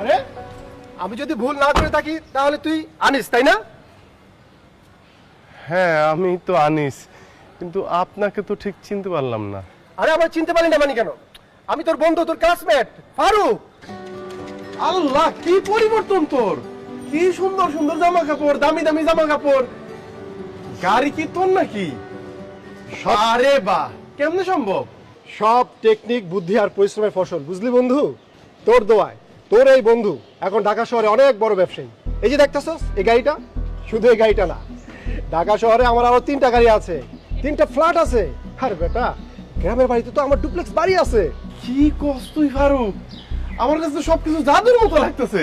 আরে আমি যদি ভুল না করে থাকি তাহলে তুই আনিস তাই না? হ্যাঁ আমি তো আনিস কিন্তু আপনাকে তো ঠিক চিনতে পারলাম না। আরে আমার চিনতে পারি না মানে কেন? আমি তোর বন্ধু তোর ক্লাসমেট ফারুক। আল্লাহ কি পরিবর্তন তোর! কি সুন্দর সুন্দর জামা কাপড় দামি দামি জামা কাপড় গাড়ি কি তোর নাকি? আরে বাহ কেমনে সম্ভব? সব টেকনিক বুদ্ধি আর পরিশ্রমের ফসল বুঝলি বন্ধু? তোর দোয়ায়। তোর এই বন্ধু এখন ঢাকা শহরে অনেক বড় ব্যবসায়ী। এই যে দেখতেছস এই গাড়িটা? শুধু এই গাড়িটা না। ঢাকা শহরে আমার আরও তিনটা গাড়ি আছে। তিনটা ফ্ল্যাট আছে। আর বেটা গ্রামের বাড়িতে তো আমার ডুপ্লেক্স বাড়ি আছে। কি কস তুই ফারুক? আমার কাছে তো সবকিছু জাদুর মতো লাগতেছে।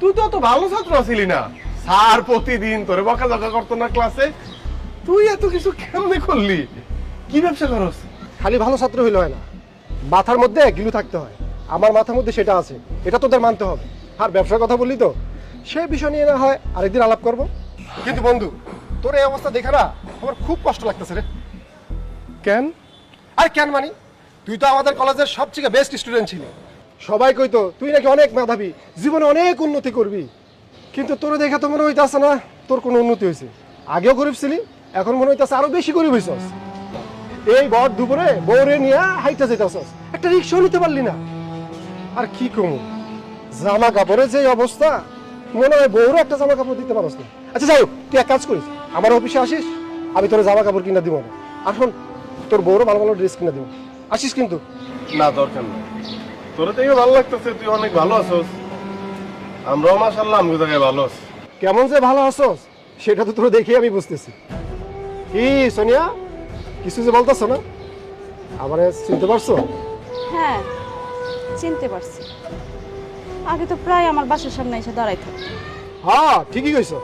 তুই তো অত ভালো ছাত্র ছিলি না। স্যার প্রতিদিন তোরে বকা বকাঝকা করতো না ক্লাসে তুই এত কিছু কেমনে করলি? কি ব্যবসা করস? খালি ভালো ছাত্র হইলে হয় না। মাথার মধ্যে গিলু থাকতে হয়। আমার মাথার মধ্যে সেটা আছে। এটা তোদের মানতে হবে। আর ব্যবসার কথা বললি তো সেই বিষয় নিয়ে না হয় আরেকদিন আলাপ করব। কিন্তু বন্ধু, তোর এই অবস্থা দেখে না আমার খুব কষ্ট লাগতেছে রে। কেন? আর কেন মানি? তুই তো আমাদের কলেজের সবথেকে বেস্ট স্টুডেন্ট ছিলি। সবাই কইতো, তুই নাকি অনেক মেধাবী, জীবনে অনেক উন্নতি করবি। কিন্তু তোর দেখে তো মনে হইতাছে না, তোর কোনো উন্নতি হয়েছে আগেও গরিব ছিলি, এখন মনে হইতাছে আরও বেশি গরিব হইছস। এই বর দুপুরে বউরে নিয়ে হাইটা যেতেছস একটা রিক্সা নিতে পারলি না। আর কি কমু জামা কাপড়ের যে অবস্থা মনে হয় বউরও একটা জামা কাপড় দিতে পারস না। আচ্ছা যাই হোক তুই এক কাজ করিস আমার অফিসে আসিস আমি তোর জামা কাপড় কিনা দিব। না আর শোন তোর বউরও ভালো ভালো ড্রেস কিনা দিব। আসিস কিন্তু। না দরকার নেই। তোর থেকে ভালো লাগতেছে তুই অনেক ভালো আছস। আমরাও মাসাল্লাহ আমি জায়গায় ভালো আছি। কেমন যে ভালো আছোস সেটা তো তোর দেখে আমি বুঝতেছি। কি সোনিয়া? কিছু যে বলতেছো না? আমারে চিনতে পারছ? হ্যাঁ চিনতে পারছি। আগে তো প্রায় আমার বাসার সামনে এসে দাঁড়াই থাকতো হ্যাঁ ঠিকই কইছো।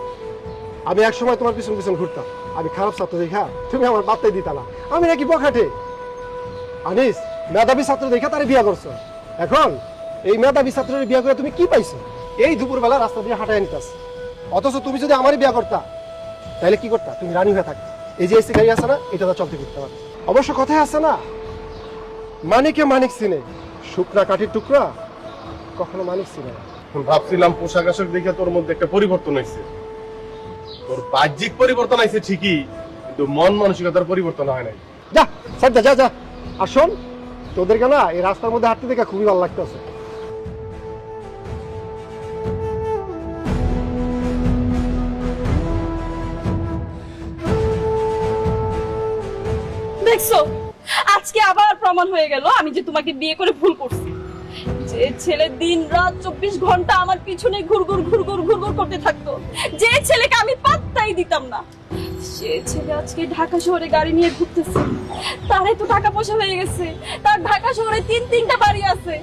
আমি এক সময় তোমার পিছন পিছন ঘুরতাম। আমি খারাপ ছাত্র দেখা, তুমি আমার বার্তাই দিতা না। আমি নাকি বখাটে। আনিস, মেধাবী ছাত্র দেখা তারে বিয়া করছ। এখন এই মেধাবী ছাত্রের বিয়া করে তুমি কি পাইছো? এই দুপুরবেলা রাস্তা দিয়ে হাঁটায় নিতাস অথচ তুমি যদি আমারই বিয়া করতা, তাহলে কি করতা? তুমি রানী হয়ে থাকতা। এই যে এসি গাড়ি আছে না, এটা তো চলতে করতে পারো অবশ্য কথায় আছে না, মানিকে মানিক চিনে। শুকনা কাঠির টুকরা কখনো মানিক চিনে না ভাবছিলাম পোশাক আশাক দেখে তোর মধ্যে একটা পরিবর্তন হয়েছে। তোর বাহ্যিক পরিবর্তন হয়েছে ঠিকই কিন্তু মন মানসিকতার পরিবর্তন হয় নাই। যা যা যা যা। আর শোন তোদেরকে না এই রাস্তার মধ্যে হাঁটতে দেখে খুবই ভালো লাগতেছে। দেখছ আজকে আবার প্রমাণ হয়ে গেল আমি যে তোমাকে বিয়ে করে ভুল করছি। যে ছেলে দিন রাত চব্বিশ ঘণ্টা আমার পিছনে ঘুরঘুর ঘুরঘুর ঘুরঘুর করতে থাকতো। যে ছেলেকে আমি পাত্তাই দিতাম না। সে ছেলে আজকে ঢাকা শহরে গাড়ি নিয়ে ঘুরতেছে। তারে তো টাকা পয়সা হয়ে গেছে। তার ঢাকা শহরে তিন তিনটা বাড়ি আছে।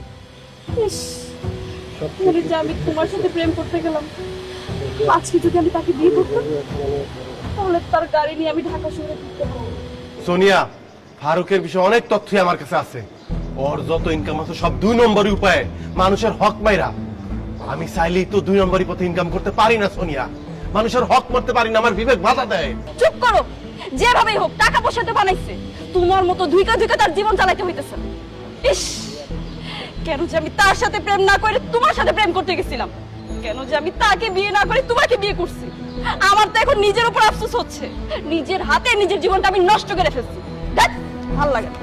ইস যে আমি তোমার সাথে প্রেম করতে গেলাম। আজকে যদি আমি তাকে বিয়ে করতাম তাহলে তার গাড়ি নিয়ে আমি ঢাকা শহরে ঘুরতে পারব সোনিয়া ফারুকের বিষয়ে অনেক তথ্যই আমার কাছে আছে। ওর যত ইনকাম আছে, সব দুই নম্বরই উপায়ে মানুষের হক মাইরা। আমি চাইলেই তো দুই নম্বরই পথে ইনকাম করতে পারি না, সোনিয়া। মানুষের হক মারতে পারি না, আমার বিবেক বাধা দেয়। চুপ করো। যেভাবেই হোক, টাকা পয়সা তো বানাইছে। তোমার মতো ধুইকা ধুইকা তার জীবন চালাইতে হইতেছে। ইস! কেন যে আমি তার সাথে প্রেম না করে তোমার সাথে প্রেম করতে গেছিলাম? কেন যে আমি তাকে বিয়ে না করে তোমাকে বিয়ে করছি? আমার তো এখন নিজের উপর আফসোস হচ্ছে। নিজের হাতে নিজের জীবনটা আমি নষ্ট করে ফেলছি। ভালো লাগে না।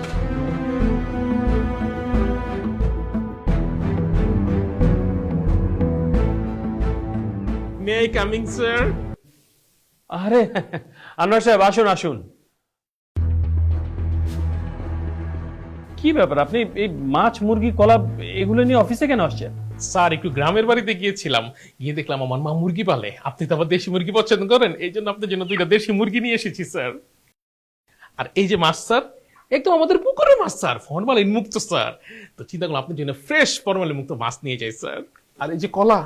মে আই কামিং স্যার আরে আনোয়ার সাহেব আসুন আসুন। কি ব্যাপার? আপনি এই মাছ মুরগি কলা এগুলো নিয়ে অফিসে কেন আসছেন? স্যার একটু গ্রামের বাড়িতে গিয়েছিলাম। গিয়ে দেখলাম আমার মা মুরগি পালে। আপনি তো আবার দেশি মুরগি পছন্দ করেন। এই জন্য আপনার জন্য দুইটা দেশি মুরগি নিয়ে এসেছি স্যার। আর এই যে মাছ স্যার একদম আমাদের পুকুরের মাছ, স্যার। ফরমালিন মুক্ত, স্যার। তো চিন্তা করলাম আপনার জন্য ফ্রেশ ফরমালিন মুক্ত মাছ নিয়ে যাই, স্যার। আর এই যে কলা,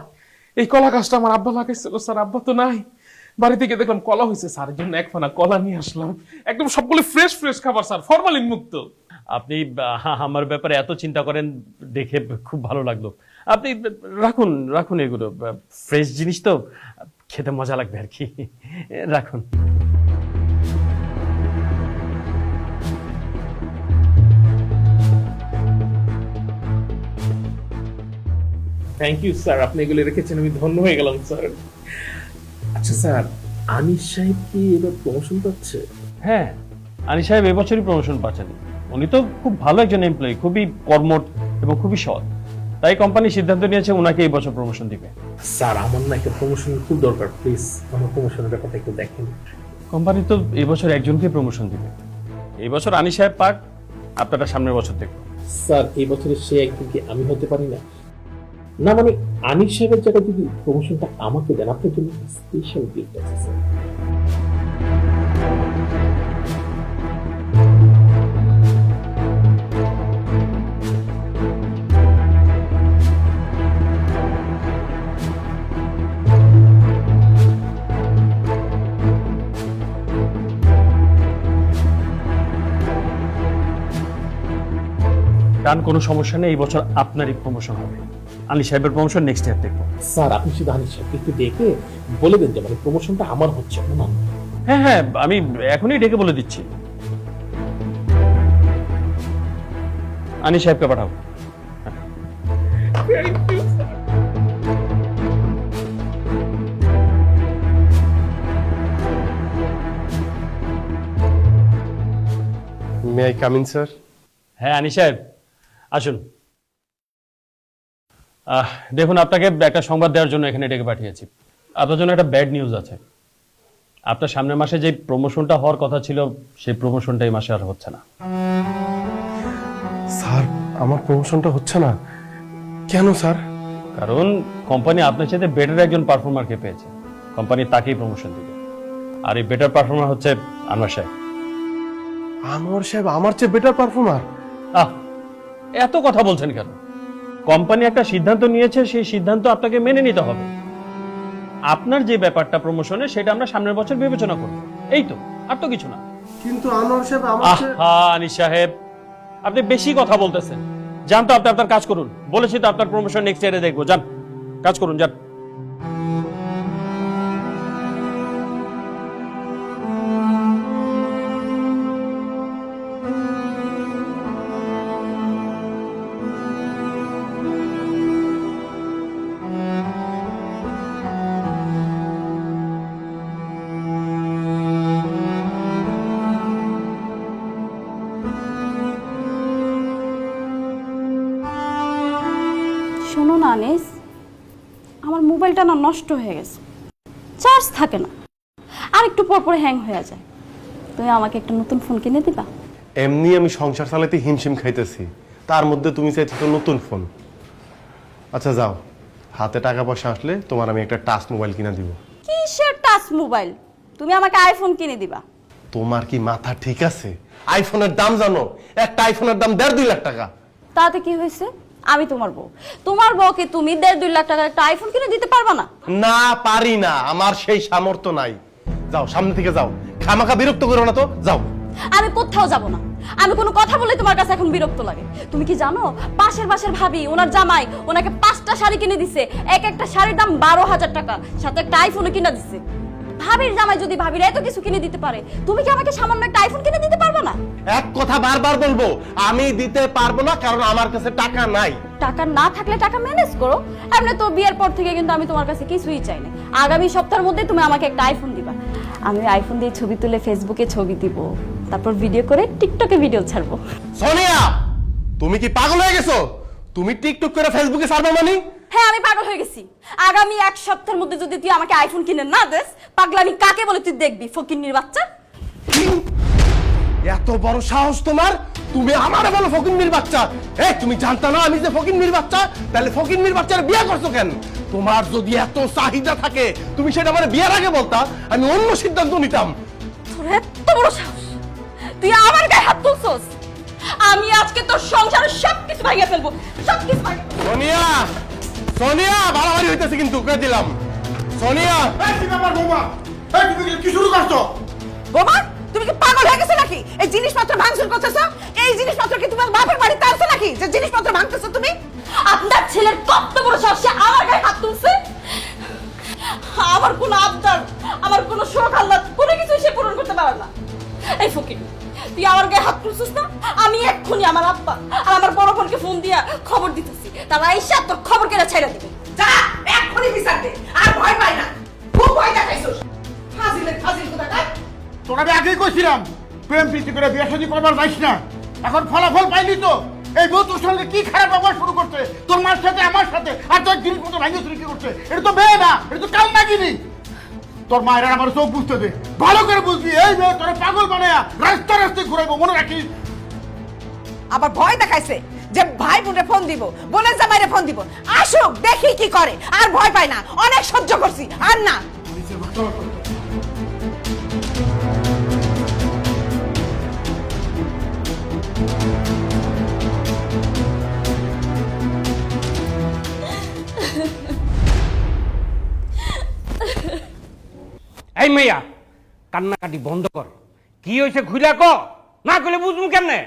এই কলা গাছটা আমার আব্বা লাগাইছিল স্যার। আব্বা তো নাই। বাড়ি থেকে দেখলাম কলা হয়েছে স্যার। এর জন্য এক ফানা কলা নিয়ে আসলাম। একদম সবগুলো ফ্রেশ ফ্রেশ খাবার, স্যার। ফরমালিন মুক্ত। আপনি আমার ব্যাপারে এত চিন্তা করেন, দেখে খুব ভালো লাগল। আপনি, রাখুন রাখুন এগুলো ফ্রেশ জিনিস তো। খেতে মজা লাগবে আর কি। রাখুন। থ্যাংক ইউ স্যার আপনি এগুলো রেখেছেন আমি ধন্য হয়ে গেলাম স্যার আচ্ছা স্যার আনিস সাহেব কি এবার প্রমোশন পাচ্ছে? হ্যাঁ আনি সাহেব এবছরই প্রমোশন পাচ্ছেন। উনি তো খুব ভালো একজন এমপ্লয়ি খুবই কর্মঠ এবং খুবই সৎ। তাই কোম্পানি সিদ্ধান্ত নিয়েছে ওনাকে এই বছর প্রমোশন দিবে। স্যার আমার না একটা প্রমোশন খুব দরকার প্লিজ আমার প্রমোশনের ব্যাপারটা একটু দেখেন। কোম্পানি তো এবছর বছর একজনকে প্রমোশন দিবে। এই বছর আনি সাহেব পাক আপনারা সামনের বছর দেখব স্যার এই বছরের সে একদিন কি আমি হতে পারি না? না মানে আনিস সাহেবের জায়গায় যদি প্রমোশনটা আমাকে দেন, আপনার জন্য স্পেশাল গিফট আছে স্যার কারণ কোনো সমস্যা নেই, এই বছর আপনারই প্রমোশন হবে। আলী সাহেবের প্রমোশন নেক্সট ইয়ার দেখব। স্যার আপনি শুধু আনিস সাহেবকে একটু ডেকে বলে দেন যে মানে প্রমোশনটা আমার হচ্ছে না? হ্যাঁ হ্যাঁ আমি এখনই ডেকে বলে দিচ্ছি। আনি সাহেবকে পাঠাও। May I come in sir হ্যাঁ আনি সাহেব আসুন। দেখুন আপনাকে একটা সংবাদ দেওয়ার জন্য এখানে ডেকে পাঠিয়েছি। আপনার জন্য একটা ব্যাড নিউজ আছে। আপনার সামনের মাসে যে প্রমোশনটা হওয়ার কথা ছিল সেই প্রমোশনটা এই মাসে আর হচ্ছে না। স্যার আমার প্রমোশনটা হচ্ছে না। কেন স্যার? কারণ কোম্পানি আপনার সাথে বেটার একজন পারফর্মারকে পেয়েছে। কোম্পানি তাকেই প্রমোশন দিবে। আর এই বেটার পারফর্মার হচ্ছে আনোয়ার সাহেব। আনোয়ার সাহেব আমার চেয়ে বেটার পারফর্মার আহ এত কথা বলছেন কেন? কোম্পানি একটা সিদ্ধান্ত নিয়েছে সেই সিদ্ধান্ত আপনাকে মেনে নিতে হবে। আপনার যে ব্যাপারটা প্রমোশনে সেটা আমরা সামনের বছর বিবেচনা করব। এই তো আর তো কিছু না। কিন্তু আনোয়ার সাহেব আমার হ্যাঁ আনিস সাহেব আপনি বেশি কথা বলতেছেন। যান তো আপনি আপনার কাজ করুন। বলেছি তো আপনার প্রমোশন নেক্সট ইয়ারে দেখব। যান কাজ করুন যান। পর হ্যাং হয়ে যায়। তুমি আমাকে একটা নতুন ফোন কিনে দিবা? এমনি আমি সংসার চালাতে হিমশিম খাইতেছি। তার মধ্যে তুমি চাইছো তো নতুন ফোন আচ্ছা যাও। হাতে টাকা পয়সা আসলে তোমার আমি একটা টাচ মোবাইল কিনা দিব। কিসের টাচ মোবাইল তুমি আমাকে আইফোন কিনে দিবা। তোমার কি মাথা ঠিক আছে? আইফোনের দাম জানো? একটা আইফোনের দাম দেড় দুই লাখ টাকা। তাতে কি হয়েছে? আমি তোমার বউ। তোমার বউকে তুমি দেড় দুই লাখ টাকার একটা আইফোন কিনে দিতে পারবা না? না পারি না। আমার সেই সামর্থ্য নাই। যাও সামনে থেকে যাও। খামাখা বিরক্ত করো না তো যাও। আমি কোথাও যাব না। আমি কোনো কথা বলে তোমার কাছে এখন বিরক্ত লাগে। তুমি কি জানো পাশের পাশের ভাবি ওনার জামাই ওনাকে পাঁচটা শাড়ি কিনে দিছে। এক একটা শাড়ির দাম বারো হাজার টাকা সাথে একটা আইফোনও কিনে দিছে। ভাবির জামাই যদি ভাবির এত কিছু কিনে দিতে পারে তুমি কি আমাকে সামান্য একটা আইফোন কিনে দিতে পারবে না? এক কথা বারবার বলব আমি দিতে পারব না কারণ আমার কাছে টাকা নাই। টাকা না থাকলে টাকা ম্যানেজ করো। এমনি তো বিয়ের পর থেকে কিন্তু আমি তোমার কাছে কিছুই চাই না। আগামী সপ্তাহের মধ্যে তুমি আমাকে একটা আইফোন দিবা। আমি আইফোন দিয়ে ছবি তুলে ফেসবুকে ছবি দিব। তারপর ভিডিও করে টিকটকে ভিডিও ছাড়বো। সোনিয়া তুমি কি পাগল হয়ে গেছো? তুমি টিকটক করে ফেসবুকে ছাড়বে মানে? হ্যাঁ আমি পাগল হয়ে গেছি। আগামী এক সপ্তাহের মধ্যে যদি তুই আমাকে আইফোন কিনে না দেস পাগলামি কাকে বলে তুই দেখবি ফকিন্নির বাচ্চা? এত বড় সাহস তোমার? তুমি আমার বলো ফকিন্নির বাচ্চা। এ তুমি জানতা না আমি যে ফকিন্নির বাচ্চা? তাহলে ফকিন্নির বাচ্চার বিয়ে করছ কেন? তোমার যদি এত চাহিদা থাকে তুমি সেটা আমার বিয়ের আগে বলতা আমি অন্য সিদ্ধান্ত নিতাম। তোর এত বড় সাহস। তুই আমার গায়ে হাত তুলছস। আমি আজকে তোর সংসারের সব কিছু ভাঙিয়ে ফেলব। সব কিছু সোনিয়া! সোনিয়া বাড়াবাড়ি হইতেছে কিন্তু করে দিলাম। সোনিয়া! বোমা? তুমি কি তুমি কি পাগল হয়ে গেছো নাকি? এই জিনিসপত্র ভাঙচুর করতেছ? এই জিনিসপত্র কি তোমার বাপের বাড়িতে তারছো নাকি? যে জিনিসপত্র ভাঙতেছো তুমি? আপনার ছেলের কত বড় সাহস আমার গায়ে হাত তুলছে? আমার কোনো আবদার, আমার কোনো শোক আল্লাহ কোনো কিছু সে পূরণ করতে পারে না। এই ফকির, তুই আমার গায়ে হাত তুলছিস না? আমি এক্ষুনি আমার আব্বা আর আমার বড় বোনকে ফোন দিয়া খবর দিতেছি। তারা এসে তোর খবর কেনা ছেড়ে দিবে। যা, এক্ষুনি বিচার দে। আর ভয় পাই না। খুব ভয় দেখাইছিস। ফাজিলের ফাজিল কোথাকার? তোর আমি আগেই কইছিলাম প্রেম প্রীতি করে বিয়ে শাদী করবার যাইস না। এখন ফলাফল পাইলি তো। এই বউ তোর সঙ্গে কি খারাপ ব্যবহার শুরু করছে? তোর মার সাথে আমার সাথে আর তোর জিনিসপত্র ভাঙিয়ে চুরি কি করছে? এটা তো মেয়ে না এটা তো কাল নাগিনি তোর মায়ের আমার চোখ বুঝতে দে। ভালো করে বুঝবি এই মেয়ে তোর পাগল বানায়া রাস্তা রাস্তায় ঘুরাইবো মনে রাখিস? আবার ভয় দেখাইছে যে ভাই বোনে ফোন দিব বোনের জামাইরে ফোন দিব। আসুক দেখি কি করে। আর ভয় পাই না। অনেক সহ্য করছি আর না। এই মেয়া কান্নাকাটি বন্ধ কর। কি হয়েছে খুইলা ক? না কইলে বুঝব কেমনে?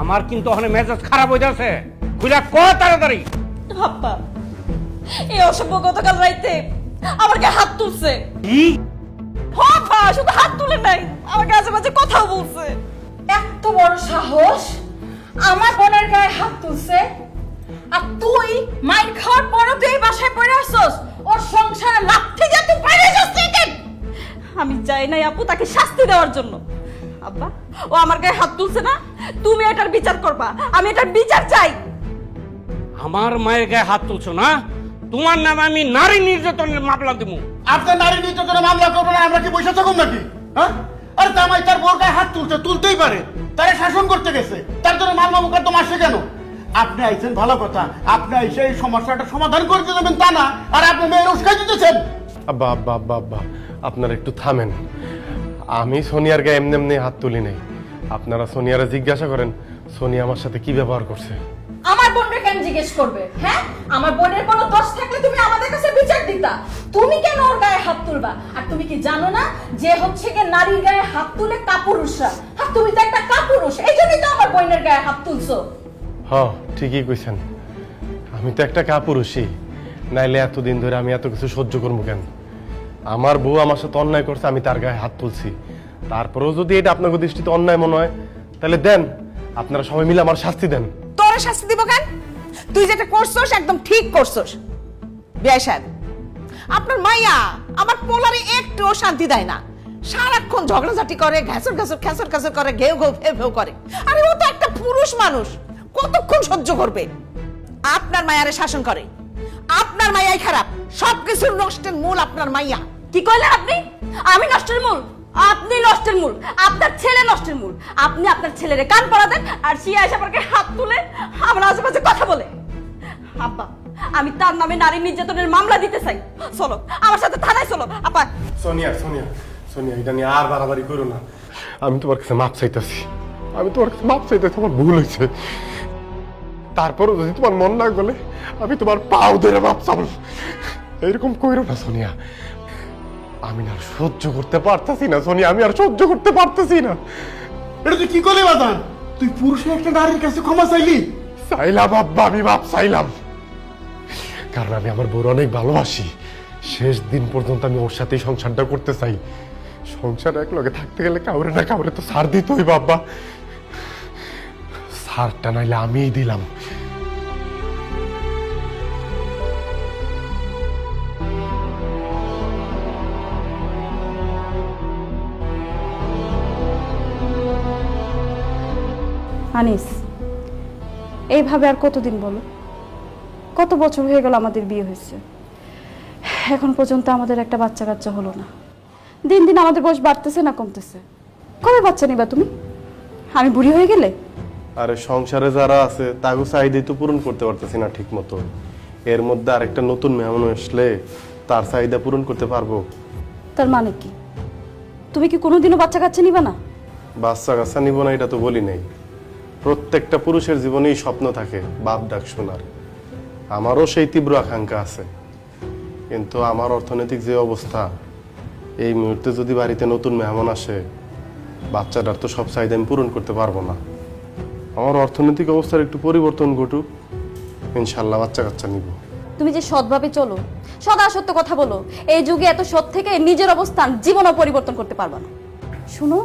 আমার কিন্তু ওখানে মেজাজ খারাপ হয়ে যাচ্ছে। খুইলা ক তাড়াতাড়ি? এই অসভ্য গতকাল রাইতে আমার গায়ে হাত তুলছে। কি? বাবা শুধু হাত তুলে নাই আমার কাছে মাঝে কথাও বলছে। এত বড় সাহস আমার বোনের গায়ে হাত তুলছে আর তুই মাইর খাওয়ার পরও তুই এই বাসায় পড়ে আসছস ওর সংসারে লাথি দিয়ে তুই বাইরে যাস আমি যাই নাই আপু তাকে শাস্তি দেওয়ার জন্য। আব্বা ও আমার গায়ে হাত তুলছে না? তুমি এটার বিচার করবা আমি এটার বিচার চাই। আমার মায়ের গায়ে হাত তুলছো না? তোমার নামে আমি নারী নির্যাতনের মামলা দেবো। আপনার নারী নির্যাতনের মামলা করব না আমরা কি বসে থাকুন নাকি? হ্যাঁ? আরে জামাই তার বোর গায়ে হাত তুলছে তুলতেই পারে। তারে শাসন করতে গেছে। তার জন্য মামলা মোকদ্দমা আসছে কেন? আপনি আইছেন ভালো কথা। আপনি আইসে এই সমস্যাটা সমাধান করতে দেবেন তা না। আর আপনি মেয়ের উস্কাই দিতেছেন। আব্বা আব্বা আব্বা আব্বা আপনারা একটু থামেন। আমি সোনিয়ার গায়ে এমনি এমনি হাত তুলি নাই। আপনারা সোনিয়ারা জিজ্ঞাসা করেন সোনিয়া আমার সাথে কি ব্যবহার করছে? আমার বোনকে কেন জিজ্ঞেস করবে হ্যাঁ? আমার বোনের কোনো দোষ থাকলে তুমি আমাদের কাছে বিচার দিতা। তুমি কেন ওর গায়ে হাত তুলবা? আর তুমি কি জানো না যে হচ্ছে কি নারীর গায়ে হাত তুলে কাপুরুষরা? আর তুমি তো একটা কাপুরুষ এই জন্যই তো আমার বোনের গায়ে হাত তুলছো। হ ঠিকই কইছেন। আমি তো একটা কাপুরুষই। নাইলে এতদিন ধরে আমি এত কিছু সহ্য করব কেন? আমার বউ আমার সাথে অন্যায় করছে, আমি তার গায়ে হাত তুলছি। তারপরেও যদি এটা আপনাকে দৃষ্টিতে অন্যায় মনে হয়, তাহলে দেন, আপনারা সবাই মিলে আমার শাস্তি দেন। তোরে শাস্তি দিব কেন? তুই যেটা করছস, একদম ঠিক করছস। বিয়াই সাহেব, আপনার মাইয়া আমার পোলারে একটুও শান্তি দেয় না। সারাক্ষণ ঝগড়াঝাটি করে ঘ্যাসর ঘ্যাসর খ্যাসর খ্যাসর করে, ঘেউ ঘেউ ফেউ ফেউ করে। আরে ও তো একটা পুরুষ মানুষ, কতক্ষণ সহ্য করবে? আপনার মায়ারে শাসন করে। আপনার মায়াই খারাপ, সবকিছুর নষ্টের মূল আপনার মাইয়া। কি কইলেন আপনি? আমি নষ্টের মূল। আপনি নষ্টের মূল। আপনার ছেলে নষ্টের মূল। আপনি আপনার ছেলের কান পড়া দেন আর সে এসে আমাকে হাত তুলে আমার আশেপাশে কথা বলে। আব্বা, আমি তার নামে নারী নির্যাতনের মামলা দিতে চাই। চলো, আমার সাথে থানায় চলো। আপা সোনিয়া সোনিয়া সোনিয়া, এটা নিয়ে আর বাড়াবাড়ি করো না। আমি তোমার কাছে মাপ চাইতেছি। আমি তোমার কাছে মাপ চাইতেছি আমার ভুল হয়েছে। তারপরও যদি তোমার মন না গলে, আমি তোমার পাও ধরে মাপ চাবো। এরকম কইরো না, সোনিয়া। আমি না আর সহ্য করতে পারতাছি না সোনিয়া আমি আর সহ্য করতে পারতাছি না। এটা তুই কি করলি বাদান তুই পুরুষের একটা নারীর কাছে ক্ষমা চাইলি? চাইলাম আব্বা আমি বাপ চাইলাম। কারণ আমি আমার বউর অনেক ভালোবাসি। শেষ দিন পর্যন্ত আমি ওর সাথেই সংসারটা করতে চাই। সংসার এক লগে থাকতে গেলে কাউরে না কাউরে তো সার দিতই বাবা সারটা নাইলে আমিই দিলাম। আনিস এইভাবে আর কতদিন বলো? কত বছর হয়ে গেল আমাদের বিয়ে হয়েছে। এখন পর্যন্ত আমাদের একটা বাচ্চা কাচ্চা হলো না। দিন দিন আমাদের বয়স বাড়তেছে না কমতেছে। কবে বাচ্চা নিবা তুমি? আমি বুড়ি হয়ে গেলে? আরে সংসারে যারা আছে তাগো চাহিদাই তো পূরণ করতে পারতেছি না ঠিক মতো এর মধ্যে আরেকটা নতুন মেহমান আসলে তার চাহিদা পূরণ করতে পারব। তার মানে কি? তুমি কি কোনোদিনও বাচ্চা কাচ্চা নিবা না? বাচ্চা কাচ্চা নিব না এটা তো বলি নাই। প্রত্যেকটা পুরুষের জীবনেই স্বপ্ন থাকে বাপ ডাক শোনার। আমারও সেই তীব্র আকাঙ্ক্ষা আছে। কিন্তু আমার অর্থনৈতিক যে অবস্থা, এই মুহূর্তে যদি বাড়িতে নতুন মেহমান আসে, বাচ্চাটার তো সব চাহিদা আমি পূরণ করতে পারব না। আমার অর্থনৈতিক অবস্থার একটু পরিবর্তন ঘটুক, ইনশাল্লাহ বাচ্চা কাচ্চা নিব। তুমি যে সৎভাবে চলো, সদা সত্য কথা বলো, এই যুগে এত সৎ থেকে নিজের অবস্থান জীবনও পরিবর্তন করতে পারবা না। শুনো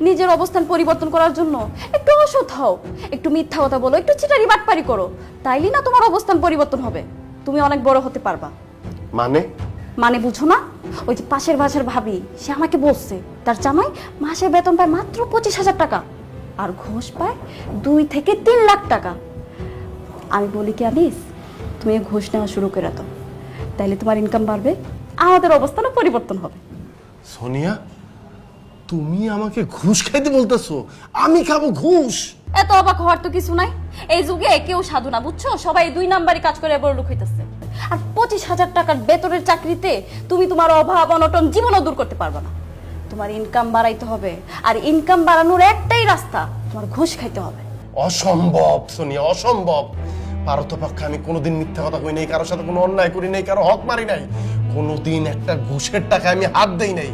নিজের অবস্থান পরিবর্তন করার জন্য একটু অসৎ হও একটু মিথ্যা কথা বলো একটু চিটারি বাটপারি করো তাইলে না তোমার অবস্থান পরিবর্তন হবে। তুমি অনেক বড় হতে পারবা। মানে? মানে বুঝো না ওই যে পাশের বাসার ভাবি সে আমাকে বলছে তার জামাই মাসে বেতন পায় মাত্র পঁচিশ হাজার টাকা আর ঘুষ পায় দুই থেকে তিন লাখ টাকা। আমি বলি কি আনিস তুমি ঘুষ নেওয়া শুরু করে দাও তাইলে তোমার ইনকাম বাড়বে আমাদের অবস্থানও পরিবর্তন হবে। সোনিয়া? তুমি আমাকে ঘুষ খাইতে বলতেছো? আমি খাব ঘুষ। এত অবাক হওয়ার তো কিছু নাই। এই যুগে কেউ সাধু না বুঝছ? সবাই দুই নাম্বারই কাজ করে বড় লোক হইতেছে। আর পঁচিশ হাজার টাকার বেতনের চাকরিতে তুমি তোমার অভাব অনটন জীবনও দূর করতে পারবে না। তোমার ইনকাম বাড়াইতে হবে আর ইনকাম বাড়ানোর একটাই রাস্তা তোমার ঘুষ খাইতে হবে। অসম্ভব সোনিয়া অসম্ভব। পারতপক্ষে আমি কোনোদিন মিথ্যা কথা কই নাই কারোর সাথে কোনো অন্যায় করি নাই কারও হক মারি নাই। কোনোদিন একটা ঘুষের টাকা আমি হাত দেই নাই।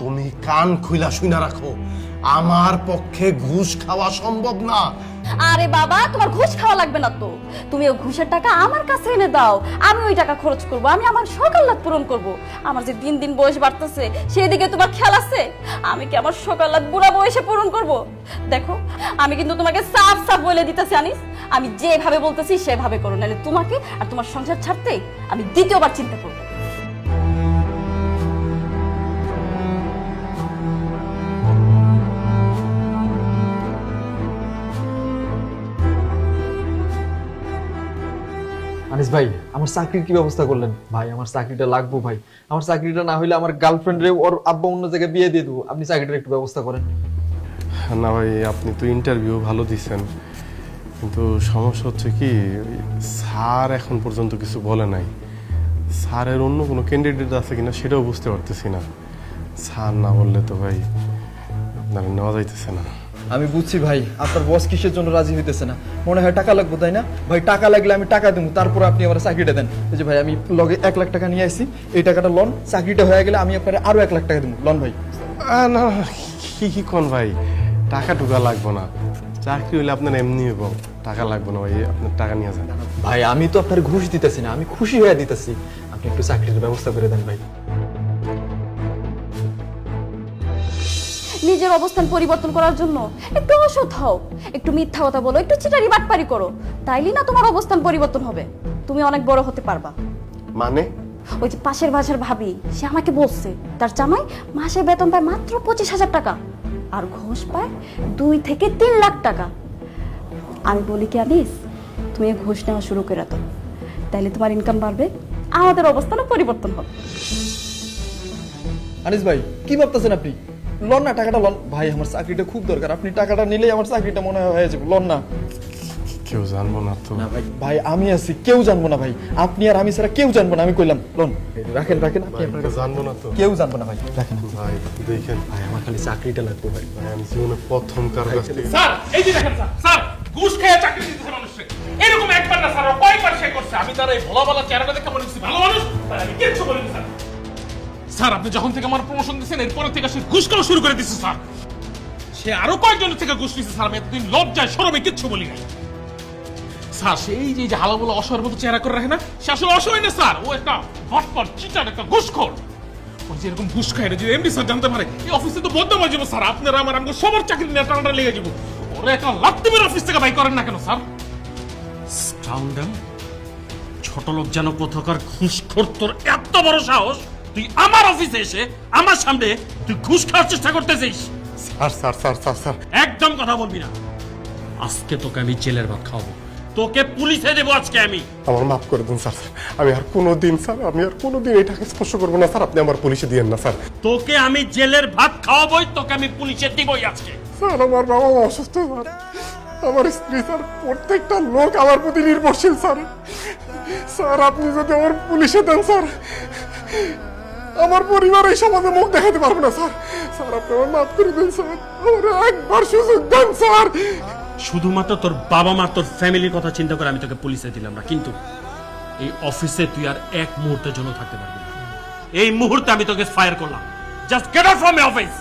তুমি কান খুইলা শুনা রাখো। আমার পক্ষে ঘুষ খাওয়া সম্ভব না। আরে বাবা, তোমার ঘুষ খাওয়া লাগবে না তো। তুমি ওই ঘুষের টাকা আমার কাছে এনে দাও। আমি ওই টাকা খরচ করব, আমি আমার সকাল্লাত পূরণ করব। আমার যে দিন দিন বয়স বাড়তেছে সেই দিকে তোমার খেয়াল আছে? আমি কি আমার সকাল্লাত বুড়া বয়সে পূরণ করব? দেখো, আমি কিন্তু তোমাকে সাফ সাফ বলে দিতেছি, আনিস। আমি যেভাবে বলতেছি, সেভাবে করো। নাহলে তোমাকে আর তোমার সংসার ছাড়তে আমি দ্বিতীয়বার চিন্তা করব। আনিস ভাই আমার চাকরির কি ব্যবস্থা করলেন? ভাই আমার চাকরিটা লাগবো ভাই। আমার চাকরিটা না হইলে আমার গার্লফ্রেন্ড রে ওর আব্বা অন্য জায়গায় বিয়ে দিয়ে দেবো। আপনি চাকরিটার একটু ব্যবস্থা করেন। না ভাই আপনি তো ইন্টারভিউ ভালো দিচ্ছেন কিন্তু সমস্যা হচ্ছে কি ওই স্যার এখন পর্যন্ত কিছু বলে নাই। স্যারের অন্য কোনো ক্যান্ডিডেট আছে কিনা সেটাও বুঝতে পারতেছি না। স্যার না বললে তো ভাই আপনার নেওয়া যাইতেছে না। আমি বুঝছি ভাই আপনার বস কিসের জন্য রাজি হইতেছে না? মনে হয় টাকা লাগবে তাই না? ভাই টাকা লাগলে আমি টাকা দেবো তারপর আপনি আমার চাকরিটা দেন। এই যে ভাই আমি লগে এক লাখ টাকা নিয়ে আসি এই টাকাটা লোন চাকরিটা হয়ে গেলে আমি আপনার আরও এক লাখ টাকা দেবো লোন ভাই। না কি কি কোন ভাই? টাকা টুকা লাগবো না। চাকরি হইলে আপনার এমনি হইব। টাকা লাগবে না ভাই আপনার টাকা নিয়ে যান। ভাই আমি তো আপনার ঘুষ দিতেছি না আমি খুশি হয়ে দিতেছি। আপনি একটু চাকরির ব্যবস্থা করে দেন ভাই। নিজের অবস্থান পরিবর্তন করার জন্য একটু অসৎ হও একটু মিথ্যা কথা বলো একটু চিটারি বাটপারি করো তাইলেই না তোমার অবস্থান পরিবর্তন হবে। তুমি অনেক বড় হতে পারবা। মানে? ওই যে পাশের বাসার ভাবি সে আমাকে বলছে তার জামাই মাসে বেতন পায় মাত্র পঁচিশ হাজার টাকা আর ঘুষ পায় দুই থেকে তিন লাখ টাকা। আমি বলি কি আনিস তুমি ঘুষ নেওয়া শুরু করে দাও তাইলে তোমার ইনকাম বাড়বে আমাদের অবস্থানও পরিবর্তন হবে। আনিস ভাই কি ভাবতেছেন আপনি? লন না টাকাটা লন। ভাই আমার চাকরিটা খুব দরকার। আপনি টাকাটা নিলেই আমার চাকরিটা মনে হয় হয়ে যাবে। লন না। কেউ জানব না তো। না ভাই। ভাই আমি আছি কেউ জানব না ভাই। আপনি আর আমি ছাড়া কেউ জানব না। আমি কইলাম লোন। রাখেন রাখেন। আপনি ভাই, জানব না তো। কেউ জানব না ভাই। রাখেন। ভাই দেখেন। ভাই আমার খালি চাকরিটা লাগবে ভাই। ভাই আমি জীবনে প্রথম কারও কাছ থেকে স্যার এই যে দেখেন স্যার স্যার ঘুষ খেয়ে চাকরি দিতেছে মানুষকে এরকম একবার না স্যার কয়েকবার সে করছে? আমি তার এই ভোলা ভালা চেহারাটা দেখে মনে হচ্ছে ভালো মানুষ তাই আমি কিচ্ছু বলিনি স্যার। স্যার, আপনি যখন থেকে আমার প্রমোশন দিচ্ছেন এরপর থেকে সে ঘুষ খাওয়া শুরু করে দিচ্ছে স্যার। সে আরও কয়েকজনের থেকে ঘুষ নিচ্ছে স্যার। আমি এতদিন লজ্জায় সরবে কিচ্ছু বলি নাই। স্যার সেই যে যে হালাগুলো অসহায়ের মতো চেহারা করে রাখে না, সে আসলে অসহায় না, স্যার। ও একটা হটপট, চিটার একটা ঘুষখোর। ওর যে এরকম ঘুষ খায় যদি এমডি স্যার জানতে পারে, এই অফিসে তো বদ্ধ হয়ে যাব, স্যার। আপনারা আমার আমাকে সবার চাকরি নিয়ে টানাটা লেগে যাব। ওরা একটা মেরে অফিস থেকে বাই করেন না কেন, স্যার? স্কাউন্ডাল ছোট লোক যেন কোথাকার ঘুষখোর, তোর এত বড় সাহস! তুই আমার অফিসে এসে আমার সামনে তুই ঘুষ খাওয়ার চেষ্টা করতেছিস। Sir sir sir sir sir. একদম কথা বলবি না। আজকে তোকে আমি জেলের ভাত খাওয়াবো। তোকে পুলিশে দেবো আজকে আমি। আমার মাফ করে দিন স্যার। আমি আর কোনো দিন স্যার আমি আর কোনো দিন এটাকে স্পর্শ করব না স্যার। আপনি আমার পুলিশে দিয়েন না স্যার। তোকে আমি জেলের ভাত খাওয়াবোই তোকে আমি পুলিশে দিবই আজকে। স্যার আমার বাবা অসুস্থ স্যার। আমার স্ত্রী স্যার প্রত্যেকটা লোক আমার প্রতি নির্ভরশীল স্যার। স্যার আপনি যদি আমার পুলিশে দেন স্যার আমার পরিবার এই সমাজে মুখ দেখাতে পারবে না স্যার। স্যার আপনি আমার মাফ করে দিন স্যার। আমার একবার সুযোগ দেন স্যার। শুধুমাত্র তোর বাবা মা তোর ফ্যামিলির কথা চিন্তা করে আমি তোকে পুলিশে দিলাম না কিন্তু এই অফিসে তুই আর এক মুহূর্তের জন্য থাকতে পারবি না। এই মুহূর্তে আমি তোকে ফায়ার করলাম। Just get out from my office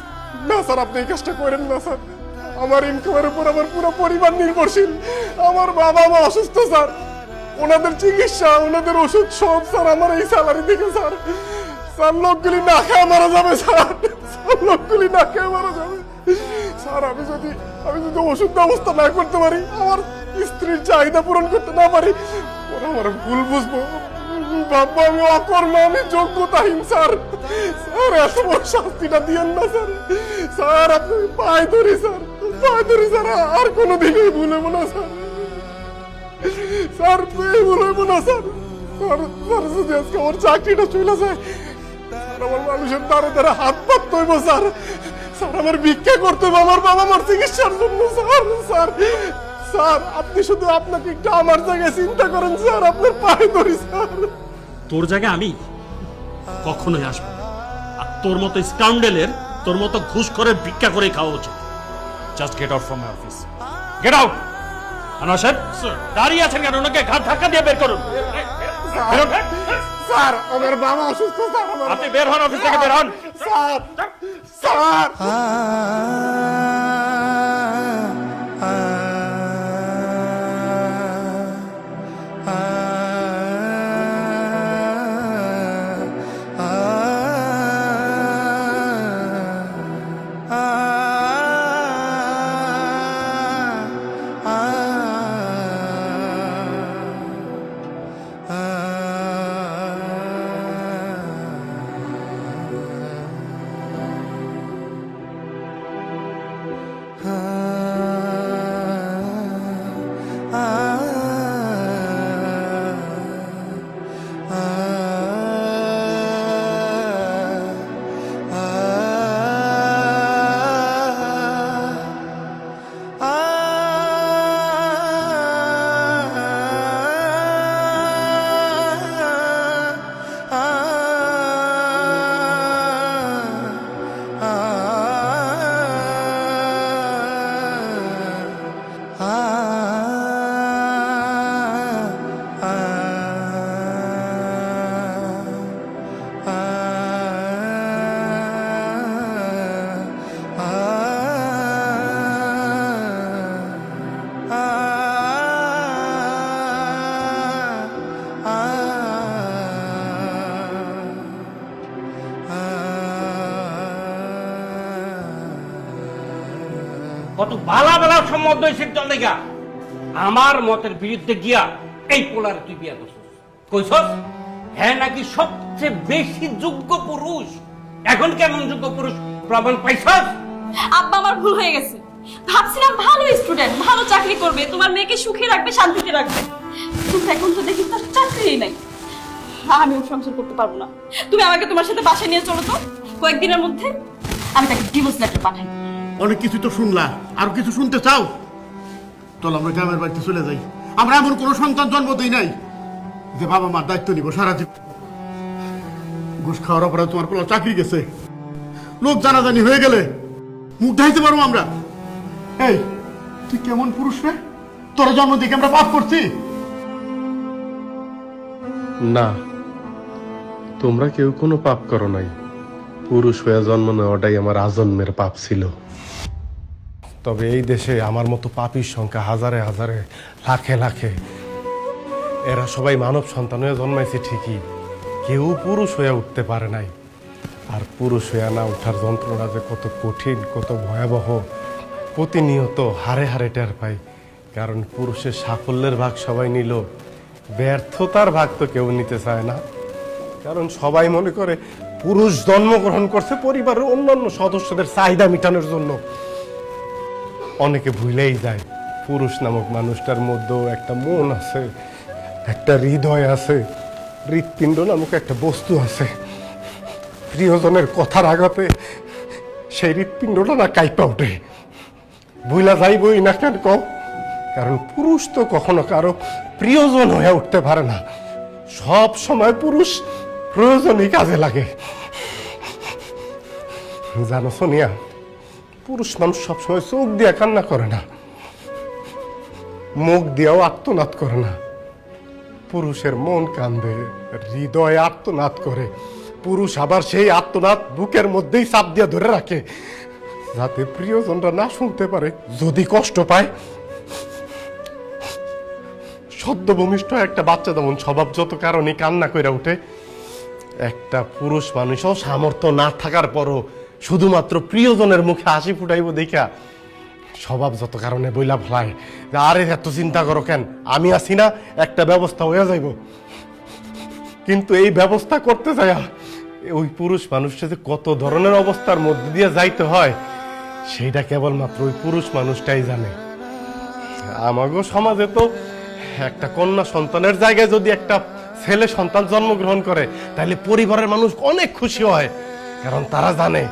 না স্যার আপনি এই কাজটা করেন না স্যার। আমার ইনকামের উপর আমার পুরো পরিবার নির্ভরশীল। আমার বাবা মা অসুস্থ স্যার। ওনাদের চিকিৎসা ওনাদের ওষুধ সব স্যার আমার এই স্যালারি থেকে স্যার। স্যার, লোকগুলি না খেয়ে মারা যাবে, স্যার। স্যার লোকগুলি না খেয়ে মারা যাবে। স্যার, আমি যদি আমি যদি ওষুধ ব্যবস্থা না করতে পারি, আমার স্ত্রীর চাহিদা পূরণ করতে না পারি আমার ভুল বুঝব। বাবা আমি অকর্ম, আমি যোগ্যতাহীন স্যার। স্যার, এত বড় শাস্তিটা দিয়েন না, স্যার। স্যার, আপনি পায়ে ধরি, স্যার। পায়ে ধরি, স্যার, আর কোনোদিনই ভুলব না, স্যার। স্যার এই ভুলব না, স্যার। স্যার স্যার, যদি আজকে আমার চাকরিটা চলে যায় স্যার আমার মানুষের দ্বারে দ্বারে হাত পাত তৈব স্যার। স্যার আমার ভিক্ষা করতে হবে আমার বাবা মার চিকিৎসার জন্য স্যার স্যার। স্যার আপনি শুধু আপনাকে একটু আমার জায়গায় চিন্তা করেন স্যার। আপনার পায়ে ধরি স্যার। তোর জায়গায় আমি কখনোই আসব না। আর তোর মতো স্কাউন্ডেলের তোর মতো ঘুষ করে ভিক্ষা করে খাওয়া উচিত। Just get out from my office get out Anwar সাহেব দাঁড়িয়ে আছেন কেন? ওনাকে ঘাট ধাক্কা দিয়ে বের করুন। স্যার আমার বাবা অসুস্থ স্যার আপনি বের হন অফিস থেকে বের হন। স্যার স্যার কত বালা বালা সম্বন্ধ হয়েছে দেখা আমার মতের বিরুদ্ধে গিয়া এই পোলার তুই বিয়া করছিস। কইছস? হ্যাঁ নাকি সবচেয়ে বেশি যোগ্য পুরুষ? এখন কেমন যোগ্য পুরুষ প্রমাণ পাইছস? আব্বা, আমার ভুল হয়ে গেছে। ভাবছিলাম ভালো স্টুডেন্ট ভালো চাকরি করবে, তোমার মেয়েকে সুখে রাখবে, শান্তিতে রাখবে। কিন্তু এখন তো দেখি তার চাকরিই নাই। আমি ওর সংসার করতে পারব না। তুমি আমাকে তোমার সাথে বাসায় নিয়ে চলো তো। কয়েকদিনের মধ্যে আমি তাকে ডিভোর্স লেটার পাঠাই। অনেক কিছু তো শুনলা। আর কিছু শুনতে চাও? চল, আমরা গ্রামের বাড়িতে চলে যাই। আমরা এমন কোনো সন্তান জন্ম দিই নাই যে বাবা মার দায়িত্ব নিব সারা জীবন। ঘুষ খাওয়ার অপরাধ তোমার কোনো চাকরি গেছে। লোক জানাজানি হয়ে গেলে মুখ ঢাইতে পারব আমরা। এই, তুই কেমন পুরুষ রে? তোরা জন্ম দিকে আমরা পাপ করছি। না, তোমরা কেউ কোনো পাপ করো নাই। পুরুষ হয়ে জন্ম নেওয়াটাই আমার আজন্মের পাপ ছিল। তবে এই দেশে আমার মতো পাপীর সংখ্যা হাজারে হাজারে, লাখে লাখে। এরা সবাই মানব সন্তান হয়ে জন্মাইছে ঠিকই। কেউ পুরুষ হয়ে উঠতে পারে নাই। আর পুরুষ হয়ে না ওঠার যন্ত্রণা যে কত কঠিন, কত ভয়াবহ, প্রতিনিয়ত হারে হারে টের পাই। কারণ পুরুষের সাফল্যের ভাগ সবাই নিল। ব্যর্থতার ভাগ তো কেউ নিতে চায় না। কারণ সবাই মনে করে পুরুষ জন্মগ্রহণ করছে, পরিবারের অন্যান্য সদস্যদের চাহিদা মেটানোর জন্য। অনেকে ভুলেই যায়, পুরুষ নামক মানুষটার মধ্যেও একটা মন আছে, একটা হৃদয় আছে, হৃৎপিণ্ড নামক একটা বস্তু আছে। প্রিয়জনের কথার আঘাতে সেই হৃৎপিণ্ডটা না কাইপা ওঠে। বুইলা যাইবই না কেন কও? কারণ পুরুষ তো কখনো কারও প্রিয়জন হয়ে উঠতে পারে না। সব সময় পুরুষ প্রয়োজনই কাজে লাগে। জানো সোনিয়া, পুরুষ মানুষ সবসময় চোখ দিয়ে কান্না করে না। মুখ দিয়েও আত্মনাদ করে না। পুরুষের মন কান্দে, হৃদয় আত্মনাদ করে। পুরুষ আবার সেই আত্মনাদ বুকের মধ্যেই চাপ দিয়ে ধরে রাখে। যাতে প্রিয়জনরা না শুনতে পারে, যদি কষ্ট পায়। সদ্যভূমিষ্ঠ একটা বাচ্চা যেমন স্বভাবজত কারণে কান্না করে উঠে একটা পুরুষ মানুষও সামর্থ্য না থাকার পরও শুধুমাত্র প্রিয়জনের মুখে হাসি ফুটাইব দেখা স্বভাবজত কারণে বইলা ফেলায় আরে এত চিন্তা করো কেন? আমি আছি না, একটা ব্যবস্থা হয়ে যাইব। কিন্তু এই ব্যবস্থা করতে যায় ওই পুরুষ মানুষটা যে কত ধরনের অবস্থার মধ্যে দিয়ে যাইতে হয়, সেইটা কেবলমাত্র ওই পুরুষ মানুষটাই জানে। আমাগো সমাজে তো একটা কন্যা সন্তানের জায়গায় যদি একটা ছেলে সন্তান জন্মগ্রহণ করে তাহলে পরিবারের মানুষ অনেক খুশি হয়। কারণ তারা জানে,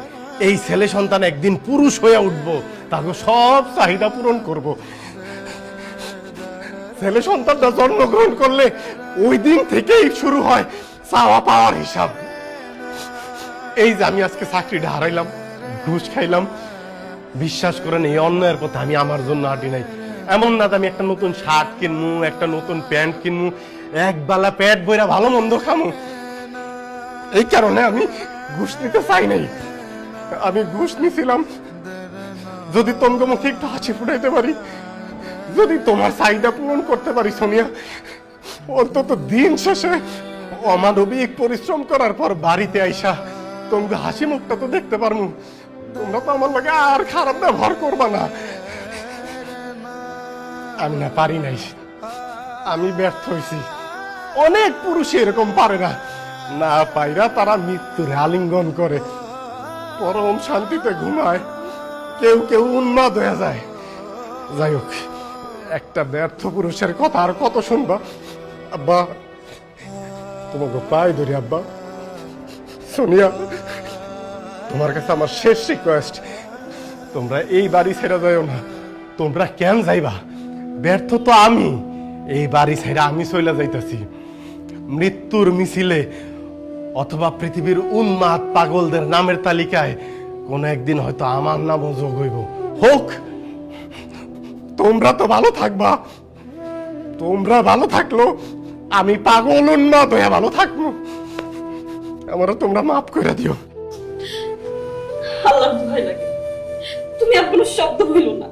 এই ছেলে সন্তান একদিন পুরুষ হয়ে উঠবো তাকে সব চাহিদা পূরণ করব। ছেলে সন্তানটা জন্মগ্রহণ করলে ওই দিন থেকেই শুরু হয় চাওয়া পাওয়ার হিসাব। এই যে আমি আজকে চাকরিটা হারাইলাম, ঘুষ খাইলাম, বিশ্বাস করেন, এই অন্যায়ের পথে আমি আমার জন্য হাঁটি নাই। এমন না আমি একটা নতুন শার্ট কিনবো, একটা নতুন প্যান্ট কিনবো এক বেলা পেট বইরা ভালো মন্দ খামু। এই কারণে আমি ঘুষ নিতে চাই নাই। আমি ঘুষ নিছিলাম। যদি তোমাকে মুখে একটু হাসি ফুটাইতে পারি, যদি তোমার চাহিদা পূরণ করতে পারি, সোনিয়া, অন্তত দিন শেষে অমানবিক পরিশ্রম করার পর বাড়িতে আইসা তোমাকে হাসি মুখটা তো দেখতে পারমু। তোমরা তো আমার লাগে আর খারাপ ব্যবহার করবা না। আমি না পারি নাই। আমি ব্যর্থ হয়েছি অনেক পুরুষ এরকম পারে না। না পাইরা তারা মৃত্যুর আলিঙ্গন করে। পরম শান্তিতে ঘুমায়। কেউ কেউ উন্মাদ হয়ে যায়। যাই হোক, একটা ব্যর্থ পুরুষের কথা আর কত শুনবা? আব্বা, তোমাকে পাই ধরি, আব্বা। সোনিয়া, তোমার কাছে আমার শেষ রিকোয়েস্ট তোমরা এই বাড়ি ছেড়ে যাইও না। তোমরা কেন যাইবা? ব্যর্থ তো আমি। এই বাড়ি ছেড়ে আমি চলে যাইতাছি। মৃত্যুর মিছিলে অথবা পৃথিবীর উন্মাদ পাগলদের নামের তালিকায় কোন একদিন হয়তো আমার নামও যোগ হইব। হোক, তোমরা তো ভালো থাকবা। তোমরা ভালো থাকল, আমি পাগল উন্মাদ হয়ে ভালো থাকব। আমারও তোমরা মাফ করে দিও। তুমি আর কোনো শব্দ বইল না।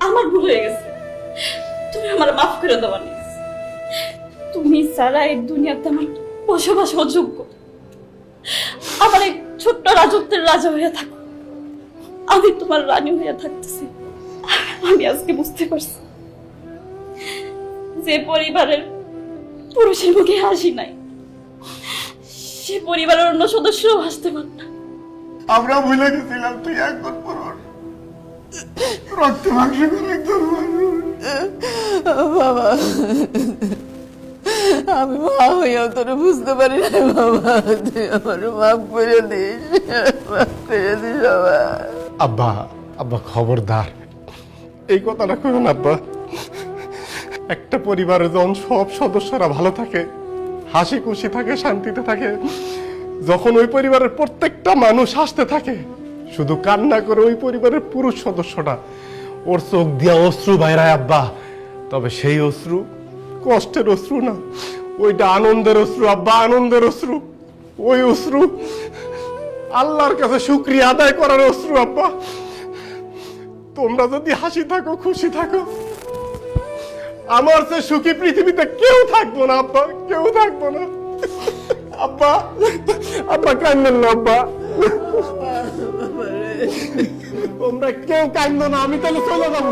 আমার ভুল হয়ে গেছে। তুমি আমার মাফ করে দেওয়া তুমি সারা এই দুনিয়াতে আমার বসবাস অযোগ্য আমার এই ছোট্ট রাজত্বের রাজা হয়ে থাকো। আমি তোমার রানী হয়ে থাকতেছি। আমি আজকে বুঝতে পারছি যে পরিবারের পুরুষের মুখে হাসি নাই। সে পরিবারের অন্য সদস্যও হাসতে পার না। আমরা ভুলে গেছিলাম তুই একজন পুরুষ রক্ত মাংস করে একজন মানুষ বাবা। আমি মা হইয়াও তোর বুঝতে পারি না বাবা। তুই আমার মাফ করে দিস, মাফ করে দিস, বাবা। আব্বা আব্বা খবরদার। এই কথাটা করুন, আব্বা। একটা পরিবারে যখন সব সদস্যরা ভালো থাকে, হাসি খুশি থাকে, শান্তিতে থাকে। যখন ওই পরিবারের প্রত্যেকটা মানুষ হাসতে থাকে, শুধু কান্না করে ওই পরিবারের পুরুষ সদস্যটা। ওর চোখ দিয়া অশ্রু বাইরায়, আব্বা। তবে সেই অশ্রু কষ্টের অশ্রু না ওইটা আনন্দের অশ্রু, আব্বা, আনন্দের অশ্রু, ওই অশ্রু। আল্লাহর কাছে শুক্রিয়া আদায় করার অশ্রু, আব্বা। তোমরা যদি হাসি থাকো, খুশি থাকো, আমার সে সুখী পৃথিবীতে কেউ থাকব না, আব্বা, কেউ থাকব না। আব্বা আব্বা, কান্দেন না, আব্বা। তোমরা কেউ কান্দো না, আমি তাহলে চলে যাব।